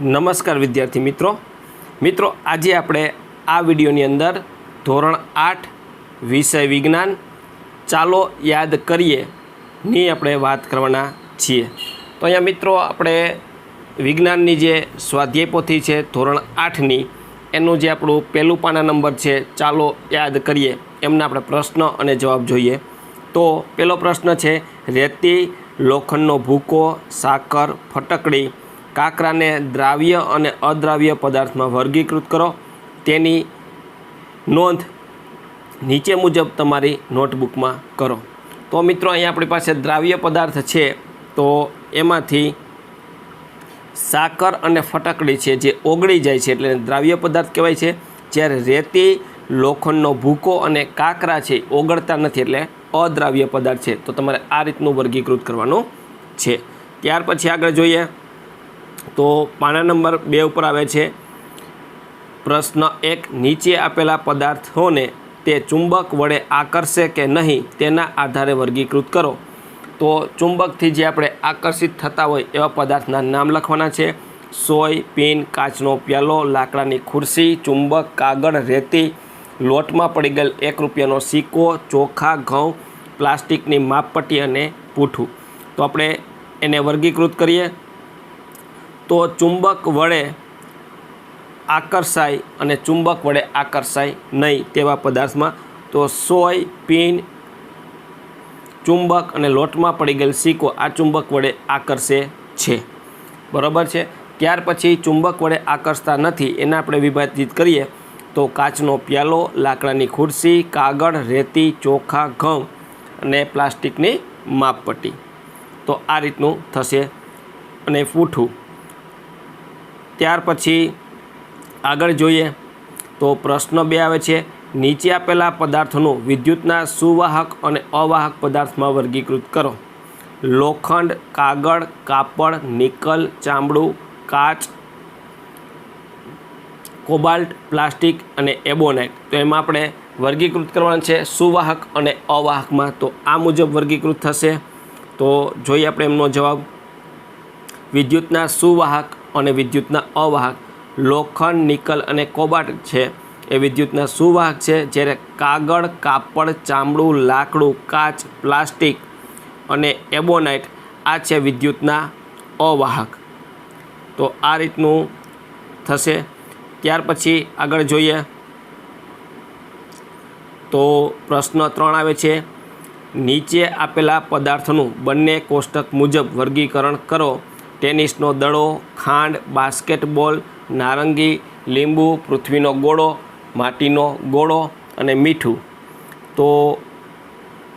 નમસ્કાર વિદ્યાર્થી મિત્રો. મિત્રો, આજે આપણે આ વિડીયોની અંદર ધોરણ આઠ વિષય વિજ્ઞાન ચાલો યાદ કરીએ ની આપણે વાત કરવાના છીએ. તો અહીંયા મિત્રો, આપણે વિજ્ઞાનની જે સ્વાધ્યાય પોથી છે ધોરણ આઠની, એનું જે આપણું પહેલું પાના નંબર છે, ચાલો યાદ કરીએ. એમના આપણે પ્રશ્ન અને જવાબ જોઈએ. તો પહેલો પ્રશ્ન છે, રેતી, લોખંડનો ભૂકો, સાકર, ફટકડી કાકરાને દ્રાવ્ય અને અદ્રાવ્ય પદાર્થમાં વર્ગીકૃત કરો. તેની નોંધ નીચે મુજબ તમારી નોટબુકમાં કરો. તો મિત્રો અહીંયા આપણી પાસે દ્રાવ્ય પદાર્થ છે. તો એમાંથી સાકર અને ફટકડી છે જે ઓગળી જાય છે એટલે દ્રાવ્ય પદાર્થ કહેવાય છે. જ્યારે રેતી, લોખંડનો ભૂકો અને કાકરા છે ઓગળતા નથી એટલે અદ્રાવ્ય પદાર્થ છે. તો તમારે આ રીતનું વર્ગીકૃત કરવાનું છે. ત્યાર પછી આગળ જોઈએ. તો પાના નંબર બે ઉપર આવે છે. પ્રશ્ન એક, નીચે આપેલા પદાર્થોને તે ચુંબક વડે આકર્ષે કે નહીં તેના આધારે વર્ગીકૃત કરો. તો ચુંબકથી જે આપણે આકર્ષિત થતા હોય એવા પદાર્થના નામ લખવાના છે. સોય, પીન, કાચનો પ્યાલો, લાકડાની ખુરશી, ચુંબક, કાગળ, રેતી, લોટમાં પડી ગયેલ એક રૂપિયાનો સિક્કો, ચોખા, ઘઉં, પ્લાસ્ટિકની માપપટ્ટી અને પૂઠું. તો આપણે એને વર્ગીકૃત કરીએ. તો ચુંબક વડે આકર્ષાય અને ચુંબક વડે આકર્ષાય નહીં તેવા પદાર્થમાં. તો સોય પીન ચુંબક અને લોટમાં પડી ગયેલ સિક્કો આ ચુંબક વડે આકર્ષે છે. બરાબર છે? ત્યાર પછી ચુંબક વડે આકર્ષતા નથી, એને આપણે વિભાજિત કરીએ તો કાચનો પ્યાલો, લાકડાની ખુરશી, કાગળ, રેતી, ચોખા, ઘઉં અને પ્લાસ્ટિકની માપપટ્ટી. તો આ રીતનું થશે અને પૂઠું ત્યાર પછી આગળ જોઈએ તો પ્રશ્ન બે આવે છે, નીચે આપેલા પદાર્થોનું વિદ્યુતના સુવાહક અને અવાહક પદાર્થમાં વર્ગીકૃત કરો. લોખંડ, કાગળ, કાપડ, નિકલ, ચામડું, કાચ, કોબાલ્ટ, પ્લાસ્ટિક અને એબોનાઇટ તો એમાં આપણે વર્ગીકૃત કરવાનું છે સુવાહક અને અવાહકમાં. તો આ મુજબ વર્ગીકૃત થશે. તો જોઈએ આપણે એમનો જવાબ. વિદ્યુતના સુવાહક અને વિદ્યુતના અવાહક, લોખંડ, નિકલ અને કોબાટ છે. એ વિદ્યુતના સુવાહક છે, જ્યારે કાગળ, કાપડ, ચામડું, લાકડું, કાચ, પ્લાસ્ટિક અને એબોનાઇટ આ છે વિદ્યુતના અવાહક. તો આ રીતનું થશે. ત્યાર પછી આગળ જોઈએ. તો પ્રશ્ન ત્રણ આવે છે. નીચે આપેલા પદાર્થનું બંને કોષ્ટક મુજબ વર્ગીકરણ કરો. ટેનિસનો દડો, ખાંડ, બાસ્કેટબોલ, નારંગી, લીંબુ, પૃથ્વીનો ગોળો, માટીનો ગોળો અને મીઠું. તો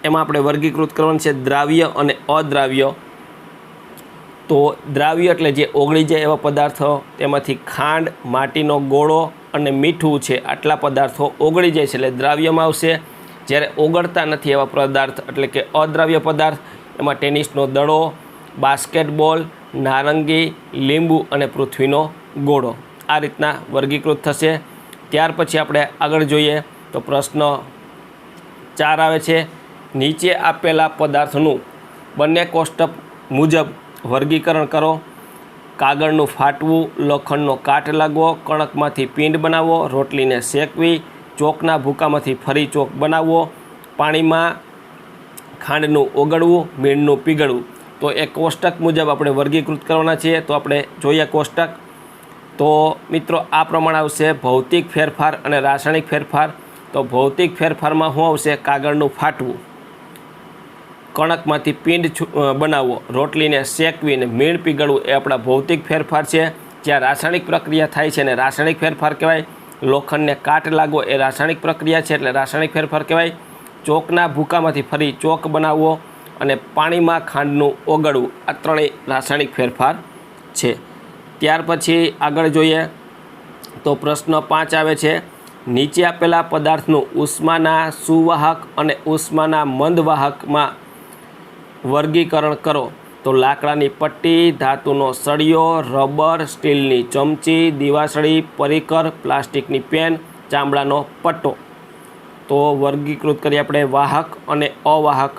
એમાં આપણે વર્ગીકૃત કરવાનું છે દ્રાવ્ય અને અદ્રાવ્ય. તો દ્રાવ્ય એટલે જે ઓગળી જાય એવા પદાર્થો, તેમાંથી ખાંડ, માટીનો ગોળો અને મીઠું છે, આટલા પદાર્થો ઓગળી જાય છે એટલે દ્રાવ્યમાં આવશે. જ્યારે ઓગળતા નથી એવા પદાર્થ એટલે કે અદ્રાવ્ય પદાર્થ, એમાં ટેનિસનો દડો, બાસ્કેટબોલ નારંગી, લીંબુ અને પૃથ્વીનો ગોળો. આ રીતના વર્ગીકૃત થશે. ત્યાર પછી આપણે આગળ જોઈએ તો પ્રશ્ન ચાર આવે છે. નીચે આપેલા પદાર્થનું બંને કોષ્ટક મુજબ વર્ગીકરણ કરો. કાગળનું ફાટવું, લોખંડનો કાટ લાગવો, કણકમાંથી પિંડ બનાવવો રોટલીને શેકવી, ચોકના ભૂકામાંથી ફરી ચોક બનાવવો, પાણીમાં ખાંડનું ઓગળવું, મીણનું પીગળવું. તો એ કોષ્ટક મુજબ આપણે વર્ગીકૃત કરવાના છીએ. તો આપણે જોઈએ કોષ્ટક. તો મિત્રો, આ પ્રમાણે આવશે ભૌતિક ફેરફાર અને રાસાયણિક ફેરફાર. તો ભૌતિક ફેરફારમાં શું આવશે? કાગળનું ફાટવું. કણકમાંથી પિંડ બનાવવો. રોટલીને શેકવીને મીણ પીગળવું એ આપણા ભૌતિક ફેરફાર છે. જ્યાં રાસાયણિક પ્રક્રિયા થાય છે અને રાસાયણિક ફેરફાર કહેવાય. લોખંડને કાટ લાગવો એ રાસાયણિક પ્રક્રિયા છે એટલે રાસાયણિક ફેરફાર કહેવાય. ચોકના ભૂકામાંથી ફરી ચોક બનાવવો. અને પાણીમાં ખાંડનું ઓગળવું આ ત્રણેય રાસાયણિક ફેરફાર છે. ત્યાર પછી આગળ જોઈએ તો પ્રશ્ન પાંચ આવે છે, નીચે આપેલા પદાર્થનું ઉષ્માના સુવાહક અને ઉષ્માના મંદવાહકમાં વર્ગીકરણ કરો. તો લાકડાની પટ્ટી, ધાતુનો સળિયો, રબર, સ્ટીલની ચમચી, દિવાસળી, પરિકર, પ્લાસ્ટિકની પેન, ચામડાનો પટ્ટો. તો વર્ગીકૃત કરીએ આપણે વાહક અને અવાહક.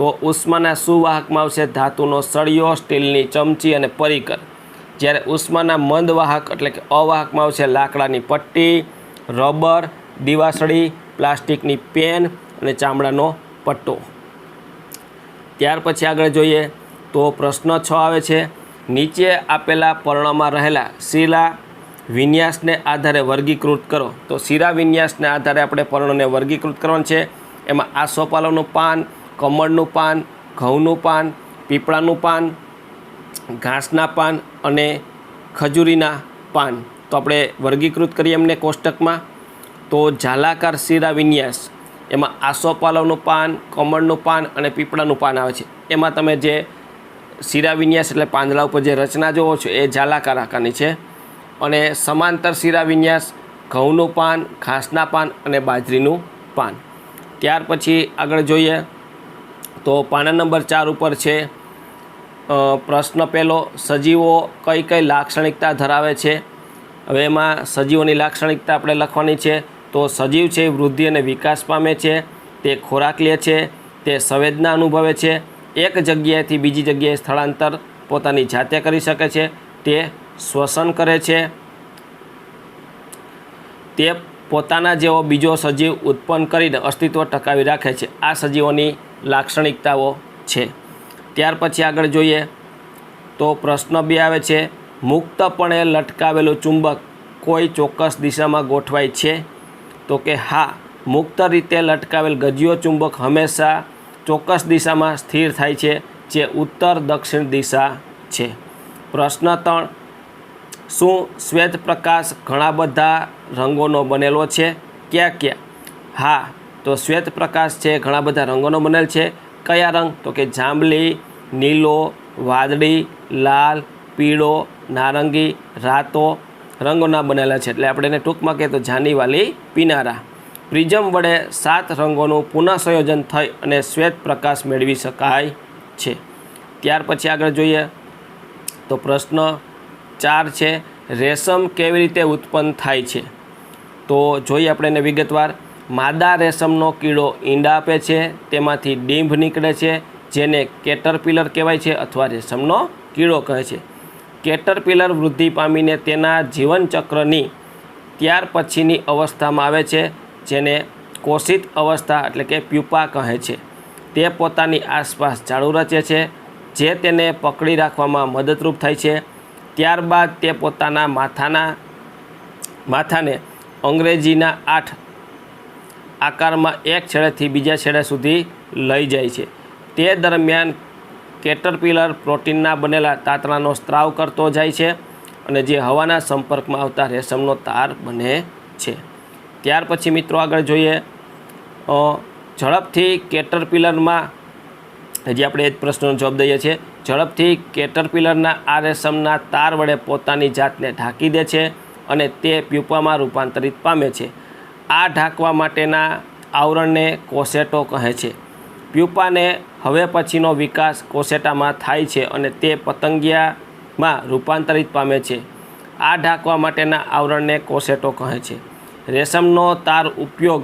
તો ઉષ્માના સુવાહકમાં આવશે ધાતુનો સળિયો, સ્ટીલની ચમચી અને પરિકર. જ્યારે ઉષ્માના મંદ વાહક એટલે કે અવાહકમાં આવશે લાકડાની પટ્ટી, રબર, દીવાસળી, પ્લાસ્ટિકની પેન અને ચામડાનો પટ્ટો. ત્યાર પછી આગળ જોઈએ તો પ્રશ્ન છ આવે છે, નીચે આપેલા પર્ણમાં રહેલા શિલા વિન્યાસને આધારે વર્ગીકૃત કરો. તો શિરા વિન્યાસને આધારે આપણે પર્ણને વર્ગીકૃત કરવાનું છે. એમાં આસોપાલવનું પાન કમળનું પાન, ઘઉંનું પાન, પીપળાનું પાન, ઘાસના પાન અને ખજૂરીના પાન. તો આપણે વર્ગીકૃત કરીએ એમને કોષ્ટકમાં. તો ઝાલાકાર શીરા વિન્યાસ. એમાં આસોપાલવનું પાન, કમળનું પાન અને પીપળાનું પાન આવે છે. એમાં તમે જે શીરા વિન્યાસ એટલે પાંદડા ઉપર જે રચના જોવો છો, એ ઝાલાકાર આકારની છે. અને સમાંતર શીરા વિન્યાસ, ઘઉંનું પાન, ઘાસના પાન અને બાજરીનું પાન. ત્યાર પછી આગળ જોઈએ. તો પાના નંબર ચાર ઉપર છે. પ્રશ્ન પહેલો, સજીવો કઈ કઈ લાક્ષણિકતા ધરાવે છે? હવે એમાં સજીવોની લાક્ષણિકતા આપણે લખવાની છે. તો સજીવ છે એ વૃદ્ધિ અને વિકાસ પામે છે. તે ખોરાક લે છે, તે સંવેદના અનુભવે છે. એક જગ્યાએથી બીજી જગ્યાએ સ્થળાંતર પોતાની જાતે કરી શકે છે. તે શ્વસન કરે છે. તે પોતાના જેવો બીજો સજીવ ઉત્પન્ન કરીને અસ્તિત્વ ટકાવી રાખે છે. આ સજીવોની લાક્ષણિકતાઓ છે. ત્યાર પછી આગળ જોઈએ તો પ્રશ્ન બે આવે છે, મુક્તપણે લટકાવેલું ચુંબક કોઈ ચોક્કસ દિશામાં ગોઠવાય છે? તો કે હા, મુક્ત રીતે લટકાવેલ ગજિયો ચુંબક હંમેશા ચોક્કસ દિશામાં સ્થિર થાય છે, જે ઉત્તર દક્ષિણ દિશા છે. પ્રશ્ન ત્રણ, શું શ્વેત પ્રકાશ ઘણા બધા રંગોનો બનેલો છે? ક્યાં ક્યાં? હા તો શ્વેત પ્રકાશ છે, ઘણા બધા રંગોનો બનેલ છે. કયા રંગ? તો કે જાંબલી, નીલો, વાદળી, લાલ, પીળો, નારંગી, રાતો રંગોના બનેલા છે. એટલે આપણે એને ટૂંકમાં કહીએ તો જાનીવાલી પીનારા. પ્રિઝમ વડે સાત રંગોનું પુનઃસંયોજન થઈ અને શ્વેત પ્રકાશ મેળવી શકાય છે. ત્યાર પછી આગળ જોઈએ તો પ્રશ્ન ચાર છે, રેશમ કેવી રીતે ઉત્પન્ન થાય છે? તો જોઈએ આપણે એને વિગતવાર. માદા રેશમનો કીડો ઈંડા આપે છે, તેમાંથી ડીંભ નીકળે છે, જેને કેટરપિલર કહેવાય છે અથવા રેશમનો કીડો કહે છે. કેટરપિલર વૃદ્ધિ પામીને તેના જીવનચક્રની ત્યાર પછીની અવસ્થામાં આવે છે, જેને કોષિત અવસ્થા એટલે કે પ્યુપા કહે છે. તે પોતાની આસપાસ ઝાડુ રચે છે, જે તેને પકડી રાખવામાં મદદરૂપ થાય છે. ત્યારબાદ તે પોતાના માથાના, માથાને અંગ્રેજીના આઠ આકારમાં એક છેડેથી બીજા છેડે સુધી લઈ જાય છે. તે દરમિયાન કેટરપિલર પ્રોટીનના બનેલા તાતણાનો સ્ત્રાવ કરતો જાય છે અને જે હવાના સંપર્કમાં આવતા રેશમનો તાર બને છે. ત્યાર પછી મિત્રો આગળ જોઈએ ઝડપથી કેટરપિલરમાં, હજી આપણે એ જ પ્રશ્નનો જવાબ દઈએ છીએ, ઝડપથી કેટરપિલરના આ રેશમના તાર વડે પોતાની જાતને ઢાંકી દે છે અને તે પ્યુપામાં રૂપાંતરિત પામે છે. આ ઢાંકવા માટેના આવરણને કોસેટો કહે છે. પ્યુપાને હવે પછીનો વિકાસ કોસેટામાં થાય છે અને તે પતંગિયામાં રૂપાંતરિત પામે છે. આ ઢાંકવા માટેના આવરણને કોસેટો કહે છે. રેશમનો તાર ઉપયોગ,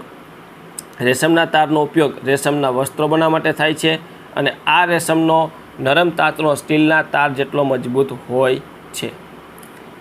રેશમના તારનો ઉપયોગ રેશમના વસ્ત્રો બનાવવા માટે થાય છે અને આ રેશમનો નરમ તાતણો સ્ટીલના તાર જેટલો મજબૂત હોય છે.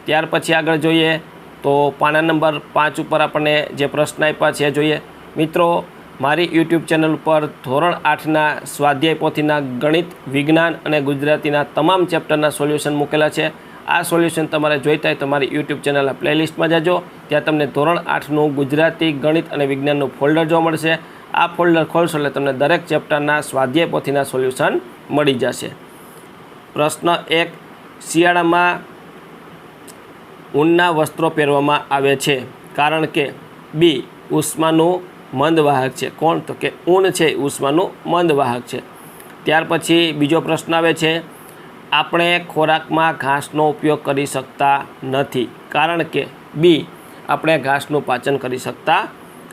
ત્યાર પછી આગળ જોઈએ તો પાના નંબર પાંચ ઉપર આપણને જે પ્રશ્ન આપ્યા છે જોઈએ. મિત્રો, મારી યુટ્યુબ ચેનલ પર ધોરણ આઠના સ્વાધ્યાય પોથીના ગણિત, વિજ્ઞાન અને ગુજરાતીના તમામ ચેપ્ટરના સોલ્યુશન મૂકેલા છે. આ સોલ્યુશન તમારે જોઈતા હોય તો મારી યુટ્યુબ ચેનલના પ્લેલિસ્ટમાં જજો. ત્યાં તમને ધોરણ આઠનું ગુજરાતી, ગણિત અને વિજ્ઞાનનું ફોલ્ડર જોવા મળશે. આ ફોલ્ડર ખોલશો એટલે તમને દરેક ચેપ્ટરના સ્વાધ્યાય પોથીના સોલ્યુશન મળી જશે. પ્રશ્ન એક, શિયાળામાં ઊનના વસ્ત્રો પહેરવામાં આવે છે. કારણ કે, બી, ઉષ્માનું મંદવાહક છે. કોણ? તો કે ઊન છે, ઉષ્માનું મંદવાહક છે. ત્યાર પછી બીજો પ્રશ્ન આવે છે, આપણે ખોરાકમાં ઘાસનો ઉપયોગ કરી શકતા નથી. કારણ કે, બી, આપણે ઘાસનું પાચન કરી શકતા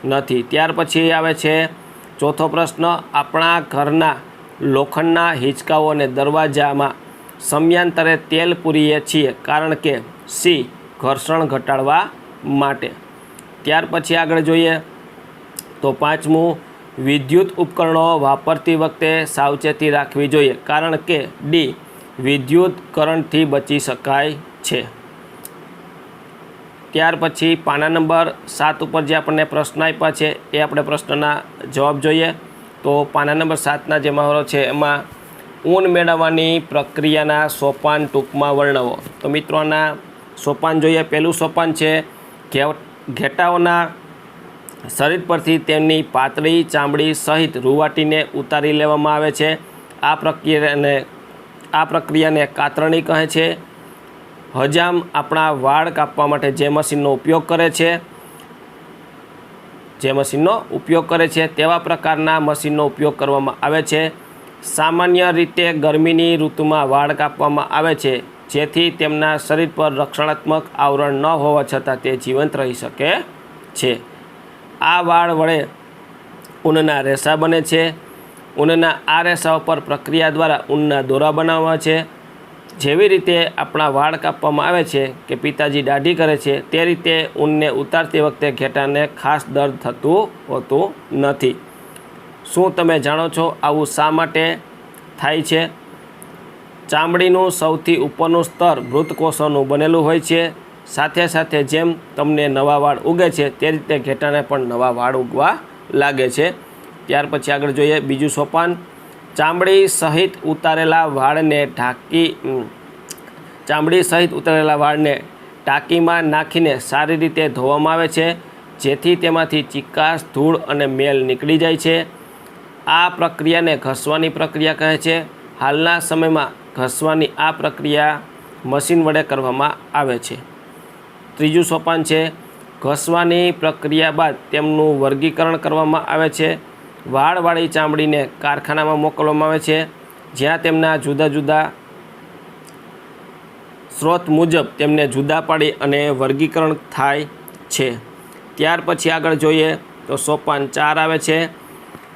નથી. ત્યાર પછી આવે છે, ચોથો પ્રશ્ન, આપણા ઘરના લોખંડના હિંચકાઓ અને દરવાજામાં સમયાંતરે તેલ પૂરીએ છીએ. કારણ કે, સી ઘર્ષણ ઘટાડવા માટે. ત્યાર પછી આગળ જોઈએ તો પાંચમું, વિદ્યુત ઉપકરણો વાપરતી વખતે સાવચેતી રાખવી જોઈએ, કારણ કે ડી વિદ્યુત કરંટથી બચી શકાય છે. ત્યાર પછી પાના નંબર સાત ઉપર જે આપણને પ્રશ્ન આપ્યા છે, એ આપણે પ્રશ્નના જવાબ જોઈએ. તો પાના નંબર સાતના જે મહાવરો છે, એમાં ઊન મેળવવાની પ્રક્રિયાના સોપાન ટૂંકમાં વર્ણવો. તો મિત્રો, આના સોપાન જોઈએ. પહેલું સોપાન છે ઘેટાઓના શરીર પરથી તેમની પાતળી ચામડી સહિત રૂવાટીને ઉતારી લેવામાં આવે છે. આ પ્રક્રિયાને આ પ્રક્રિયાને કાતરણી કહે છે. હજામ આપણા વાળ કાપવા માટે જે મશીનનો ઉપયોગ કરે છે, જે મશીનનો ઉપયોગ કરે છે, તેવા પ્રકારના મશીનનો ઉપયોગ કરવામાં આવે છે. સામાન્ય રીતે ગરમીની ઋતુમાં વાળ કાપવામાં આવે છે. જેથી તેમના શરીર પર રક્ષણાત્મક આવરણ ન હોવા છતાં તે જીવંત રહી શકે છે. આ વાળ વડે ઊનના રેસા બને છે. ઊનના આ રેસા ઉપર પ્રક્રિયા દ્વારા ઊનના દોરા બનાવવા છે. જેવી રીતે આપણા વાળ કાપવામાં આવે છે કે પિતાજી દાઢી કરે છે તે રીતે ઊનને ઉતારતી વખતે ઘેટાને ખાસ દર્દ થતું હોતું નથી. શું તમે જાણો છો આવું શા માટે થાય છે? ચામડીનું સૌથી ઉપરનું સ્તર મૃતકોષોનું બનેલું હોય છે. સાથે સાથે જેમ તમને નવા વાળ ઉગે છે તે રીતે ઘેટાને પણ નવા વાળ ઉગવા લાગે છે. ત્યાર પછી આગળ જોઈએ બીજું સોપાન. ચામડી સહિત ઉતારેલા વાળને ઢાંકી ચામડી સહિત ઉતારેલા વાળને ટાંકીમાં નાખીને સારી રીતે ધોવામાં આવે છે, જેથી તેમાંથી ચિકાસ ધૂળ અને મેલ નીકળી જાય છે. આ પ્રક્રિયાને ઘસવાની પ્રક્રિયા કહે છે. હાલના સમયમાં ઘસવાની આ પ્રક્રિયા મશીન વડે કરવામાં આવે છે. ત્રીજું સોપાન છે, ઘસવાની પ્રક્રિયા બાદ તેમનું વર્ગીકરણ કરવામાં આવે છે. વાળવાળી ચામડીને કારખાનામાં મોકલવામાં આવે છે, જ્યાં તેમના જુદા જુદા સ્ત્રોત મુજબ તેમને જુદા પાડી અને વર્ગીકરણ થાય છે. ત્યાર પછી આગળ જોઈએ તો સોપાન ચાર આવે છે.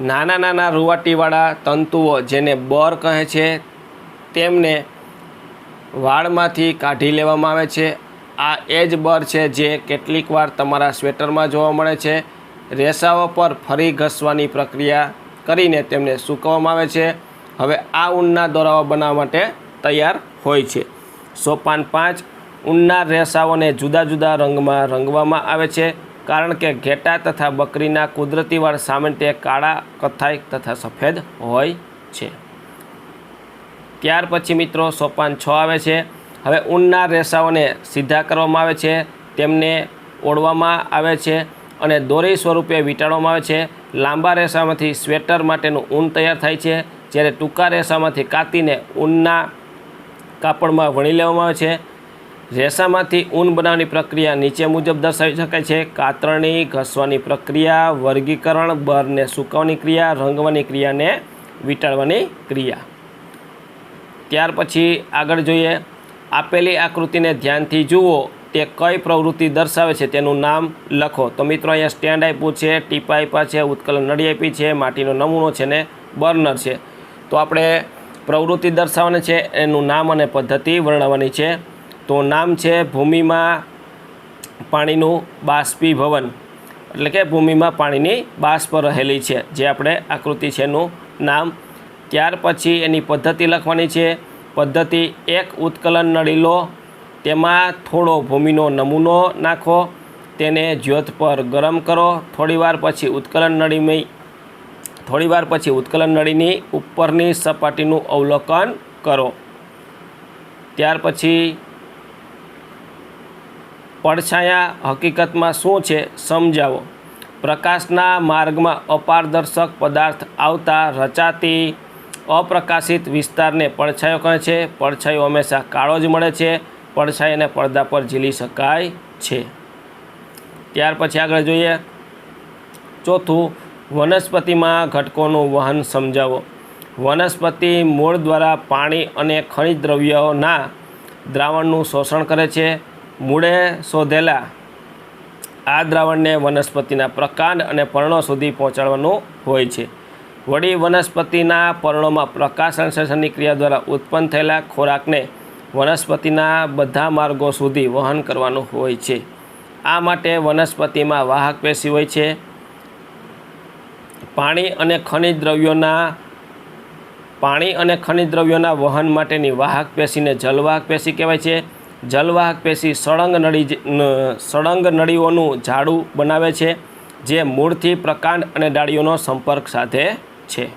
નાના નાના રૂવાટીવાળા તંતુઓ જેને બર કહે છે તેમને વાળમાંથી કાઢી લેવામાં આવે છે. આ એ જ બર છે જે કેટલીક વાર તમારા સ્વેટરમાં જોવા મળે છે. રેસાઓ પર ફરી ઘસવાની પ્રક્રિયા કરીને તેમને સૂકવવામાં આવે છે. હવે આ ઊનના દોરાઓ બનાવવા માટે તૈયાર હોય છે. સોપાન પાંચ ઊનના રેસાઓને જુદા જુદા રંગમાં રંગવામાં આવે છે, કારણ કે ઘેટા તથા બકરીના કુદરતી વાળ સામાન્ય તે કાળા કથ્થાઈ તથા સફેદ હોય છે. ત્યાર પછી મિત્રો સોપાન છ આવે છે. હવે ઊનના રેસાઓને સીધા કરવામાં આવે છે. તેમને ઓળવામાં આવે છે અને દોરી સ્વરૂપે વીંટાળવામાં આવે છે. લાંબા રેસામાંથી સ્વેટર માટેનું ઊન તૈયાર થાય છે. જ્યારે ટૂંકા રેસામાંથી કાતીને ઊનના કાપડમાં વણી લેવામાં આવે છે. રેસામાંથી ઊન બનાવવાની પ્રક્રિયા નીચે મુજબ દર્શાવી શકાય છે. કાતરણી, ઘસવાની પ્રક્રિયા, વર્ગીકરણ, બરને સૂકવવાની ક્રિયા, રંગવાની ક્રિયાને વીંટાળવાની ક્રિયા. ત્યાર પછી આગળ જોઈએ. આપેલી આકૃતિને ધ્યાનથી જુઓ તે કઈ પ્રવૃત્તિ દર્શાવે છે તેનું નામ લખો. તો મિત્રો, અહીંયા સ્ટેન્ડ આપ્યું છે, ટીપા આપ્યા છે, ઉત્કલન નળી આપી છે, માટીનો નમૂનો છે ને બર્નર છે. તો આપણે પ્રવૃત્તિ દર્શાવવાની છે, એનું નામ અને પદ્ધતિ વર્ણવવાની છે. તો નામ છે ભૂમિમાં પાણીનું બાષ્પીભવન. એટલે કે ભૂમિમાં પાણીની બાષ્પ રહેલી છે, જે આપણે આકૃતિ છે એનું નામ ત્યાર પછી એની પદ્ધતિ લખવાની છે. પદ્ધતિ એક, ઉત્કલન નળી લો તેમાં થોડો ભૂમિનો નમૂનો નાખો. તેને જ્યોત પર ગરમ કરો. થોડીવાર પછી ઉત્કલન નળીમાં થોડીવાર પછી ઉત્કલન નળીની ઉપરની સપાટીનું અવલોકન કરો. ત્યાર પછી પડછાયા હકીકતમાં શું છે સમજાવો. પ્રકાશના માર્ગમાં અપારદર્શક પદાર્થ આવતા રચાતી અપ્રકાશિત વિસ્તારને પડછાયો કહે છે. પડછાયો હંમેશા કાળો જ મળે છે. પડછાયાને પડદા પર ઝીલી શકાય છે. ત્યાર પછી આગળ જોઈએ. ચોથું, વનસ્પતિમાં ઘટકોનું વહન સમજાવો. વનસ્પતિ મૂળ દ્વારા પાણી અને ખનિજ દ્રવ્યોના દ્રાવણનું શોષણ કરે છે. મૂળે શોધેલા આ દ્રાવણને વનસ્પતિના પ્રકાંડ અને પર્ણો સુધી પહોંચાડવાનું હોય છે. વળી વનસ્પતિના પર્ણોમાં પ્રકાશ સંશ્લેષણની ક્રિયા દ્વારા ઉત્પન્ન થયેલા ખોરાકને વનસ્પતિના બધા માર્ગો સુધી વહન કરવાનું હોય છે. આ માટે વનસ્પતિમાં વાહક પેશી હોય છે. પાણી અને ખનિજ દ્રવ્યોના પાણી અને ખનિજ દ્રવ્યોના વહન માટેની વાહક પેશીને જલવાહક પેશી કહેવાય છે. જલવાહક પેશી સળંગ નળી સળંગ નળીઓનું ઝાડું બનાવે છે, જે મૂળથી પ્રકાંડ અને ડાળીઓનો સંપર્ક સાધે છે.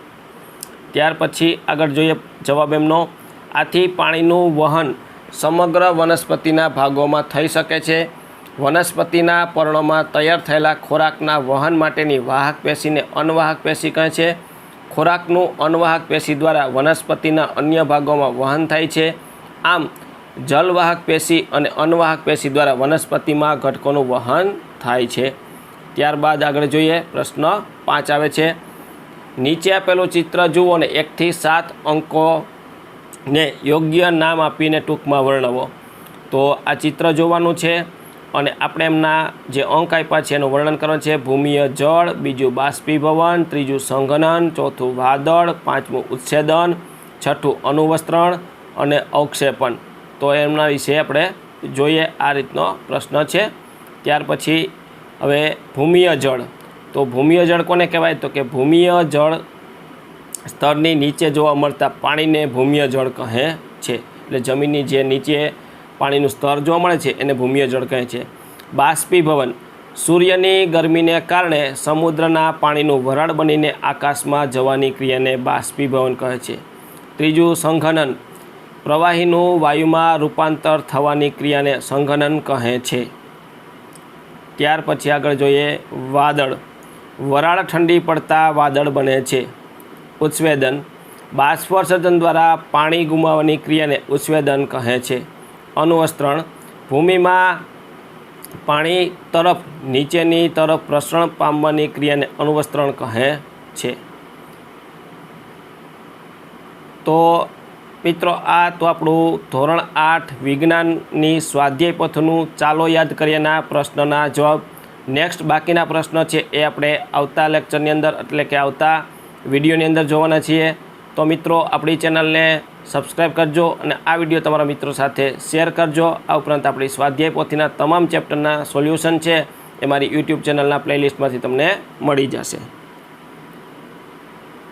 ત્યાર પછી આગળ જોઈએ જવાબ એમનો. આથી પાણીનું વહન સમગ્ર વનસ્પતિના ભાગોમાં થઈ શકે છે. વનસ્પતિના પર્ણોમાં તૈયાર થયેલા ખોરાકના વહન માટેની વાહક પેશીને અનવાહક પેશી કહે છે. ખોરાકનું અનવાહક પેશી દ્વારા વનસ્પતિના અન્ય ભાગોમાં વહન થાય છે. આમ, જલવાહક પેશી અને અનવાહક પેશી દ્વારા વનસ્પતિમાં ઘટકોનું વહન થાય છે. ત્યારબાદ આગળ જોઈએ પ્રશ્ન પાંચ આવે છે. નીચે આપેલું ચિત્ર જુઓ અને એકથી સાત અંકોને યોગ્ય નામ આપીને ટૂંકમાં વર્ણવો. તો આ ચિત્ર જોવાનું છે અને આપણે એમના જે અંક આપ્યા છે એનું વર્ણન કરવાનું છે. ભૂમિય જળ, બીજું બાષ્પીભવન, ત્રીજું સંઘનન, ચોથું વાદળ, પાંચમું ઉચ્છેદન, છઠ્ઠું અનુવસ્ત્રણ અને અવક્ષેપણ તો એમના વિશે આપણે જોઈએ આ રીતનો પ્રશ્ન છે. ત્યાર પછી હવે ભૂમિય જળ. તો ભૂમિય જળ કોને કહેવાય? તો કે ભૂમિય જળ સ્તરની નીચે જોવા મળતા પાણીને ભૂમિય જળ કહે છે. એટલે જમીનની જે નીચે પાણીનું સ્તર જોવા મળે છે, એને ભૂમિય જળ કહે છે. બાષ્પીભવન. સૂર્યની ગરમીને કારણે સમુદ્રના પાણીનું વરાળ બનીને આકાશમાં જવાની ક્રિયાને બાષ્પીભવન કહે છે. ત્રીજું, સંઘનન. પ્રવાહીનું વાયુમાં રૂપાંતર થવાની ક્રિયાને સંઘનન કહે છે. ત્યાર પછી આગળ જોઈએ વાદળ. વરાળ ઠંડી પડતા વાદળ બને છે. ઉચ્છવેદન બાષ્પસર્જન દ્વારા પાણી ગુમાવવાની ક્રિયાને ઉચ્છવેદન કહે છે. અનુવસ્ત્રણ ભૂમિમાં પાણી તરફ નીચેની તરફ પ્રસરણ પામવાની ક્રિયાને અનુવસ્ત્રણ કહે છે. તો મિત્રો, આ તો આપણું ધોરણ આઠ વિજ્ઞાનની સ્વાધ્યાય પથનું ચાલો યાદ કરીએના પ્રશ્નના જવાબ નેક્સ્ટ બાકીના પ્રશ્નો છે એ આપણે આવતા લેક્ચરની અંદર, એટલે કે આવતા વિડીયોની અંદર જોવાના છીએ. તો મિત્રો, આપણી ચેનલને સબસ્ક્રાઈબ કરજો અને આ વીડિયો તમારા મિત્રો સાથે શેર કરજો. આ ઉપરાંત આપણી સ્વાધ્યાય પોથીના તમામ ચેપ્ટરના સોલ્યુશન છે એ મારી યુટ્યુબ ચેનલના પ્લેલિસ્ટમાંથી તમને મળી જશે.